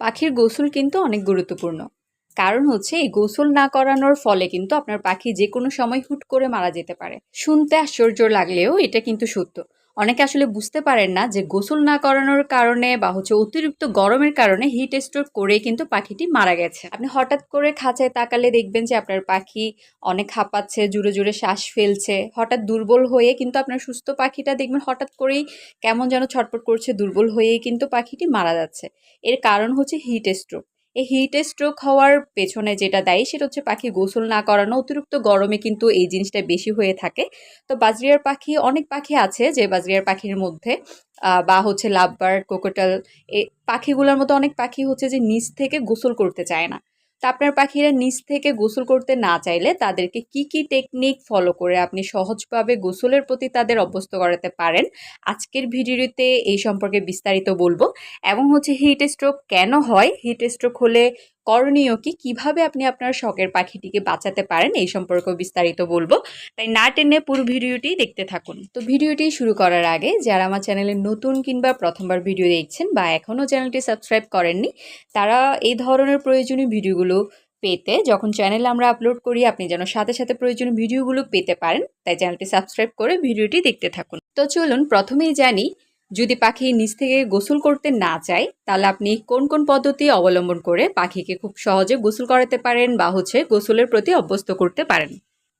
পাখির গোসল কিন্তু অনেক গুরুত্বপূর্ণ। কারণ হচ্ছে এই গোসল না করানোর ফলে কিন্তু আপনার পাখি যে কোনো সময় হুট করে মারা যেতে পারে। শুনতে আশ্চর্য লাগলেও এটা কিন্তু সত্য। অনেকে আসলে বুঝতে পারেন না যে গোসল না করানোর কারণে বা হচ্ছে অতিরিক্ত গরমের কারণে হিট স্ট্রোক করে কিন্তু পাখিটি মারা গেছে। আপনি হঠাৎ করে খাঁচায় তাকালে দেখবেন যে আপনার পাখি অনেক হাঁপাচ্ছে, জুড়ে জুড়ে শ্বাস ফেলছে। হঠাৎ দুর্বল হয়ে কিন্তু আপনার সুস্থ পাখিটা দেখবেন হঠাৎ করেই কেমন যেন ছটপট করছে, দুর্বল হয়েই কিন্তু পাখিটি মারা যাচ্ছে। এর কারণ হচ্ছে হিট স্ট্রোক এই হিট স্ট্রোক হওয়ার পেছনে যেটা দেয় সেটা হচ্ছে পাখি গোসল না করানো। অতিরিক্ত গরমে কিন্তু এই জিনিসটা বেশি হয়ে থাকে। তো বাজরিয়ার পাখি, অনেক পাখি আছে যে বাজরিয়ার পাখির মধ্যে বা হচ্ছে লাভবার্ড কোকোটাল, এ, পাখিগুলোর মতো অনেক পাখি হচ্ছে যে নিচ থেকে গোসল করতে চায় না। তা আপনার পাখিরা নিচ থেকে গোসল করতে না চাইলে তাদেরকে কি কি টেকনিক ফলো করে আপনি সহজভাবে গোসলের প্রতি তাদের অভ্যস্ত করাতে পারেন? আজকের ভিডিওতে এই সম্পর্কে বিস্তারিত বলব। এবং হচ্ছে হিট স্ট্রোক কেন হয়? হিট স্ট্রোক হলে করণীয় কি? কীভাবে আপনি আপনার শখের পাখিটিকে বাঁচাতে পারেন? এই সম্পর্কে বিস্তারিত বলব। তাই না টেনে পুরো ভিডিওটি দেখতে থাকুন। তো ভিডিওটি শুরু করার আগে যারা আমার চ্যানেলে নতুন কিংবা প্রথমবার ভিডিও দেখছেন বা এখনও চ্যানেলটি সাবস্ক্রাইব করেননি, তারা এই ধরনের প্রয়োজনীয় ভিডিওগুলো পেতে যখন চ্যানেল আমরা আপলোড করি, আপনি যেন সাথে সাথে প্রয়োজনীয় ভিডিওগুলো পেতে পারেন। তাই চ্যানেলটি সাবস্ক্রাইব করে ভিডিওটি দেখতে থাকুন। তো চলুন প্রথমেই জানি যদি পাখি নিচ থেকে গোসল করতে না চায়, তাহলে আপনি কোন কোন পদ্ধতি অবলম্বন করে পাখিকে খুব সহজে গোসল করাতে পারেন বা হচ্ছে গোসলের প্রতি অভ্যস্ত করতে পারেন?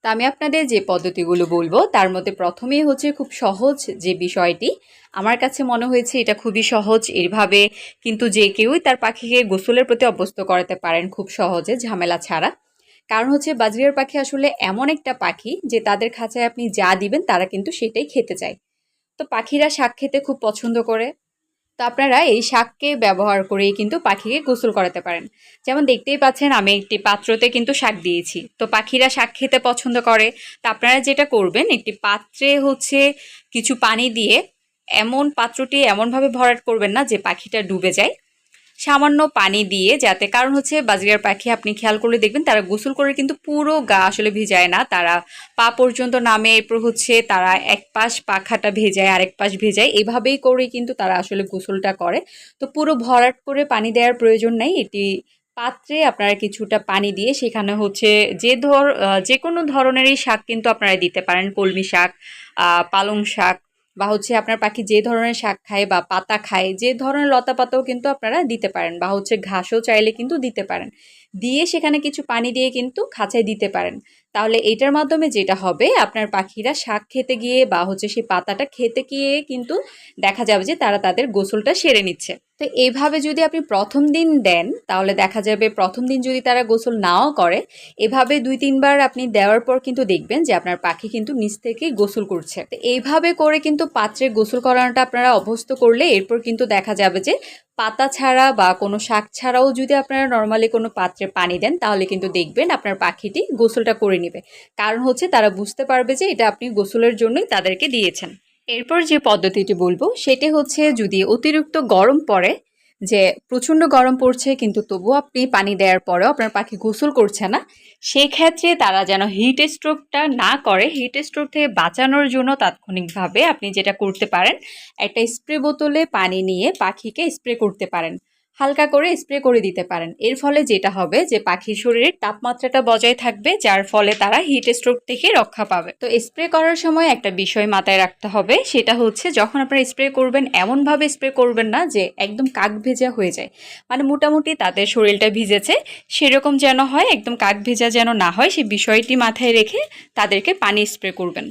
তা আমি আপনাদের যে পদ্ধতিগুলো বলব, তার মধ্যে প্রথমেই হচ্ছে খুব সহজ যে বিষয়টি, আমার কাছে মনে হয়েছে এটা খুবই সহজ এইভাবে কিন্তু যে কেউই তার পাখিকে গোসলের প্রতি অভ্যস্ত করাতে পারেন খুব সহজে, ঝামেলা ছাড়া। কারণ হচ্ছে বাজরিয়ার পাখি আসলে এমন একটা পাখি যে তাদের খাঁচায় আপনি যা দিবেন তারা কিন্তু সেটাই খেতে চায়। তো পাখিরা শাক খেতে খুব পছন্দ করে। তো আপনারা এই শাককে ব্যবহার করেই কিন্তু পাখিকে গোসল করাতে পারেন। যেমন দেখতেই পাচ্ছেন, আমি একটি পাত্রতে কিন্তু শাক দিয়েছি। তো পাখিরা শাক খেতে পছন্দ করে। তো আপনারা যেটা করবেন, একটি পাত্রে হচ্ছে কিছু পানি দিয়ে এমন পাত্রটি এমনভাবে ভরাট করবেন না যে পাখিটা ডুবে যায়। সামান্য পানি দিয়ে যাতে, কারণ হচ্ছে বাজরিয়ার পাখি আপনি খেয়াল করলে দেখবেন তারা গোসল করে কিন্তু পুরো গা আসলে ভিজায় না, তারা পা পর্যন্ত নামে, এরপর হচ্ছে তারা এক পাশ পাখাটা ভেজায়, আরেক পাশ ভেজায়, এভাবেই করে কিন্তু তারা আসলে গোসলটা করে। তো পুরো ভরাট করে পানি দেওয়ার প্রয়োজন নেই, এটি পাত্রে আপনারা কিছুটা পানি দিয়ে সেখানে হচ্ছে যে ধর যে কোনো ধরনেরই শাক কিন্তু আপনারা দিতে পারেন, কলমি শাক পালং শাক বা হচ্ছে আপনার পাখি যে ধরনের শাক খায় বা পাতা খায়, যে ধরনের লতা পাতাও কিন্তু আপনারা দিতে পারেন বা হচ্ছে ঘাসও চাইলে কিন্তু দিতে পারেন। দিয়ে সেখানে কিছু পানি দিয়ে কিন্তু খাঁচায় দিতে পারেন। তাহলে এটার মাধ্যমে যেটা হবে, আপনার পাখিরা শাক খেতে গিয়ে বা হচ্ছে সেই পাতাটা খেতে গিয়ে কিন্তু দেখা যাবে যে তারা তাদের গোসলটা সেরে নিচ্ছে। তো এইভাবে যদি আপনি প্রথম দিন দেন, তাহলে দেখা যাবে প্রথম দিন যদি তারা গোসল নাও করে, এভাবে দুই তিনবার আপনি দেওয়ার পর কিন্তু দেখবেন যে আপনার পাখি কিন্তু নিচ থেকেই গোসল করছে। তো এইভাবে করে কিন্তু পাত্রে গোসল করানোটা আপনারা অভ্যস্ত করলে এরপর কিন্তু দেখা যাবে যে পাতা ছাড়া বা কোনো শাক ছাড়াও যদি আপনারা নর্মালি কোনো পাত্রে পানি দেন, তাহলে কিন্তু দেখবেন আপনার পাখিটি গোসলটা করে নেবে। কারণ হচ্ছে তারা বুঝতে পারবে যে এটা আপনি গোসলের জন্যই তাদেরকে দিয়েছেন। এরপর যে পদ্ধতিটি বলব, সেটি হচ্ছে যদি অতিরিক্ত গরম পড়ে যে প্রচণ্ড গরম পড়ছে, কিন্তু তবুও আপনি পানি দেওয়ার পরেও আপনার পাখি গোসল করছে না। সেক্ষেত্রে তারা যেন হিট স্ট্রোকটা না করে হিট স্ট্রোক থেকে বাঁচানোর জন্য তাৎক্ষণিকভাবে আপনি যেটা করতে পারেন, একটা স্প্রে বোতলে পানি নিয়ে পাখিকে স্প্রে করতে পারেন। হালকা করে স্প্রে করে দিতে পারেন। এর ফলে যেটা হবে যে পাখির শরীরের তাপমাত্রাটা বজায় থাকবে, যার ফলে তারা হিট স্ট্রোক থেকে রক্ষা পাবে। তো স্প্রে করার সময় একটা বিষয় মাথায় রাখতে হবে, সেটা হচ্ছে যখন আপনারা স্প্রে করবেন, এমনভাবে স্প্রে করবেন না যে একদম কাক ভেজা হয়ে যায়। মানে মোটামুটি তাদের শরীরটা ভিজেছে, সেরকম যেন হয়, একদম কাক ভেজা যেন না হয় সেই বিষয়টি মাথায় রেখে তাদেরকে পানি স্প্রে করবেন।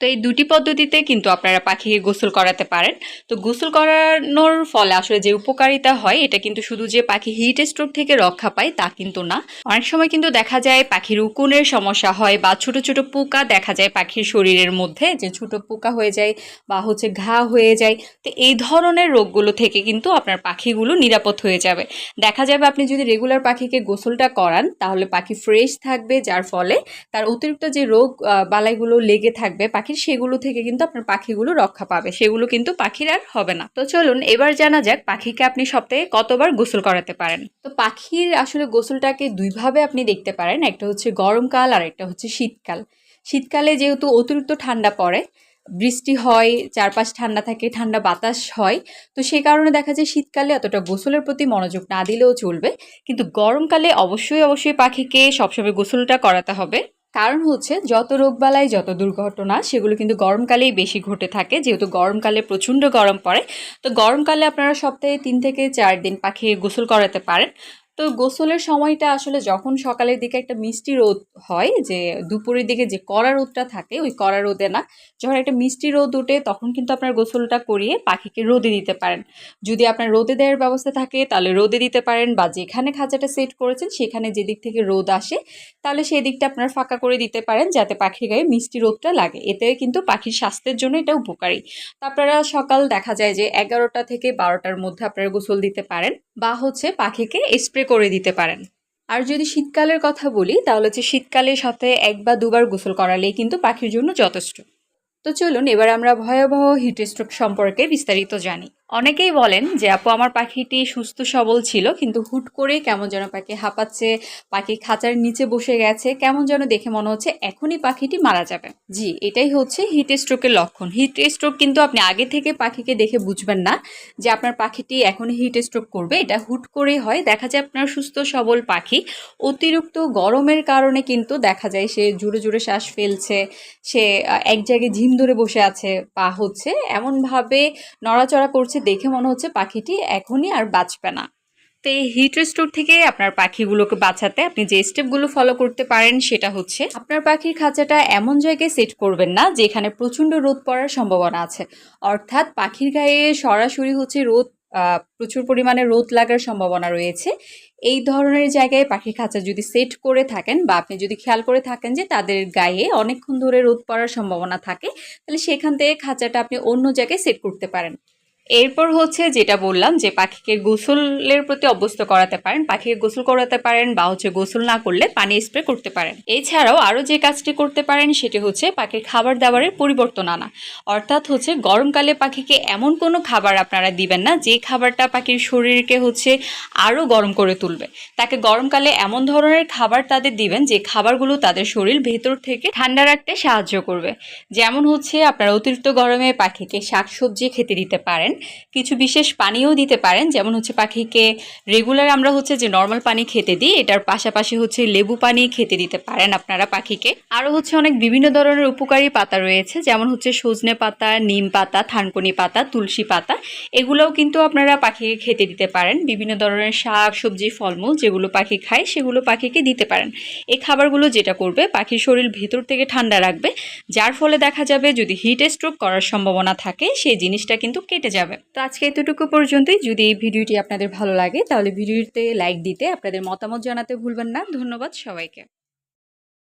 তো এই দুটি পদ্ধতিতে কিন্তু আপনারা পাখিকে গোসল করাতে পারেন। তো গোসল করানোর ফলে আসলে যে উপকারিতা হয়, এটা কিন্তু শুধু যে পাখি হিট স্ট্রোক থেকে রক্ষা পায় তা কিন্তু না। অনেক সময় কিন্তু দেখা যায় পাখির উকুনের সমস্যা হয় বা ছোট ছোট পোকা দেখা যায় পাখির শরীরের মধ্যে, যে ছোট পোকা হয়ে যায় বা হচ্ছে ঘা হয়ে যায়। তো এই ধরনের রোগগুলো থেকে কিন্তু আপনার পাখিগুলো নিরাপদ হয়ে যাবে। দেখা যাবে আপনি যদি রেগুলার পাখিকে গোসলটা করান, তাহলে পাখি ফ্রেশ থাকবে, যার ফলে তার অতিরিক্ত যে রোগ বালাইগুলো লেগে থাকবে পাখির সেগুলো থেকে কিন্তু আপনার পাখিগুলো রক্ষা পাবে। সেগুলো কিন্তু পাখির আর হবে না। তো চলুন, এবার জানা যাক পাখিকে আপনি সপ্তাহে কতবার গোসল করাতে পারেন। তো পাখির আসলে গোসলটাকে দুইভাবে আপনি দেখতে পারেন, একটা হচ্ছে গরমকাল আর একটা হচ্ছে শীতকাল। শীতকালে যেহেতু অতিরিক্ত ঠান্ডা পড়ে, বৃষ্টি হয়, চারপাশ ঠান্ডা থাকে, ঠান্ডা বাতাস হয়, তো সেই কারণে দেখা যায় শীতকালে অতটা গোসলের প্রতি মনোযোগ না দিলেও চলবে। কিন্তু গরমকালে অবশ্যই অবশ্যই পাখিকে সবসময় গোসলটা করাতে হবে। কারণ হচ্ছে যত রোগবালাই যত দুর্ঘটনা, সেগুলো কিন্তু গরমকালেই বেশি ঘটে থাকে। যেহেতু গরমকালে প্রচণ্ড গরম পড়ে, তো গরমকালে আপনারা সপ্তাহে তিন থেকে চার দিন পাখি গোসল করাতে পারেন। তো গোসলের সময়টা আসলে যখন সকালের দিকে একটা মিষ্টি রোদ হয়, যে দুপুরের দিকে যে কড়া রোদটা থাকে, ওই কড়া রোদে না, যখন একটা মিষ্টি রোদ ওঠে, তখন কিন্তু আপনার গোসলটা করিয়ে পাখিকে রোদে দিতে পারেন। যদি আপনার রোদে দেওয়ার ব্যবস্থা থাকে, তাহলে রোদে দিতে পারেন বা যেখানে খাঁচাটা সেট করেছেন, সেখানে যে দিক থেকে রোদ আসে, তাহলে সেই দিকটা আপনার ফাঁকা করে দিতে পারেন, যাতে পাখির গায়ে মিষ্টি রোদটা লাগে। এতে কিন্তু পাখির স্বাস্থ্যের জন্য এটা উপকারী। তো আপনারা সকাল দেখা যায় যে এগারোটা থেকে বারোটার মধ্যে আপনারা গোসল দিতে পারেন। বা হচ্ছে পাখিকে স্প্রে করে দিতে পারেন। আর যদি শীতকালের কথা বলি, তাহলে হচ্ছে শীতকালে সাথে এক বা দুবার গোসল করালেই কিন্তু পাখির জন্য যথেষ্ট। তো চলুন, এবার আমরা ভয়াবহ হিটস্ট্রোক সম্পর্কে বিস্তারিত জানি। অনেকেই বলেন যে, আপু, আমার পাখিটি সুস্থ সবল ছিল, কিন্তু হুট করে কেমন যেন পাখি হাঁপাচ্ছে, পাখি খাঁচার নিচে বসে গেছে, কেমন যেন দেখে মনে হচ্ছে এখনই পাখিটি মারা যাবে। জি, এটাই হচ্ছে হিট স্ট্রোকের লক্ষণ। হিট স্ট্রোক কিন্তু আপনি আগে থেকে পাখিকে দেখে বুঝবেন না যে, আপনার পাখিটি এখনই হিট স্ট্রোক করবে। এটা হুট করেই হয়। দেখা যায় আপনার সুস্থ, সবল পাখি অতিরিক্ত গরমের কারণে কিন্তু দেখা যায় সে জোরে জোরে শ্বাস ফেলছে, সে এক জায়গায় ঝিম ধরে বসে আছে বা হচ্ছে এমনভাবে নড়াচড়া করছে দেখে মনে হচ্ছে পাখিটি এখনই আর বাঁচবে না। তো এই হিট স্ট্রোক থেকে আপনার পাখিগুলোকে বাঁচাতে আপনি যে স্টেপগুলো ফলো করতে পারেন সেটা হচ্ছে আপনার পাখির খাঁচাটা এমন জায়গায় সেট করবেন না যেখানে প্রচণ্ড রোদ পড়ার সম্ভাবনা আছে। অর্থাৎ পাখির গায়ে সরাসরি হচ্ছে রোদ প্রচুর পরিমাণে রোদ লাগার সম্ভাবনা রয়েছে। এই ধরনের জায়গায় পাখির খাঁচা যদি সেট করে থাকেন বা আপনি যদি খেয়াল করে থাকেন যে তাদের গায়ে অনেকক্ষণ ধরে রোদ পড়ার সম্ভাবনা থাকে, তাহলে সেখান থেকে খাঁচাটা আপনি অন্য জায়গায় সেট করতে পারেন। এরপর হচ্ছে যেটা বললাম যে পাখিকে গোসলের প্রতি অভ্যস্ত করাতে পারেন, পাখিকে গোসল করাতে পারেন বা হচ্ছে গোসল না করলে পানি স্প্রে করতে পারেন। এছাড়াও আরও যে কাজটি করতে পারেন সেটি হচ্ছে পাখির খাবার দাবারের পরিবর্তন আনা। অর্থাৎ হচ্ছে গরমকালে পাখিকে এমন কোনো খাবার আপনারা দিবেন না, যে খাবারটা পাখির শরীরকে হচ্ছে আরও গরম করে তুলবে। তাকে গরমকালে এমন ধরনের খাবার তাদের দিবেন যে খাবারগুলো তাদের শরীর ভেতর থেকে ঠান্ডা রাখতে সাহায্য করবে। যেমন হচ্ছে আপনারা অতিরিক্ত গরমে পাখিকে শাকসবজি খেতে দিতে পারেন কিছু বিশেষ পানীয় দিতে পারেন। যেমন হচ্ছে পাখিকে রেগুলার আমরা হচ্ছে যে নর্মাল পানি খেতে দিই, এটার পাশাপাশি হচ্ছে লেবু পানি খেতে দিতে পারেন আপনারা পাখিকে। আরও হচ্ছে অনেক বিভিন্ন ধরনের উপকারী পাতা রয়েছে, যেমন হচ্ছে সজনে পাতা, নিম পাতা, থানকুনি পাতা, তুলসী পাতা। এগুলোও কিন্তু আপনারা পাখিকে খেতে দিতে পারেন। বিভিন্ন ধরনের শাক, সবজি, ফলমূল যেগুলো পাখি খায়, সেগুলো পাখিকে দিতে পারেন। এই খাবারগুলো যেটা করবে, পাখির শরীর ভেতর থেকে ঠান্ডা রাখবে, যার ফলে দেখা যাবে যদি হিট স্ট্রোক করার সম্ভাবনা থাকে, সেই জিনিসটা কিন্তু কেটে যাবে। তো আজকে এতটুকু পর্যন্তই। যদি এই ভিডিওটি আপনাদের ভালো লাগে, তাহলে ভিডিওতে লাইক দিতে, আপনাদের মতামত জানাতে ভুলবেন না। ধন্যবাদ সবাইকে।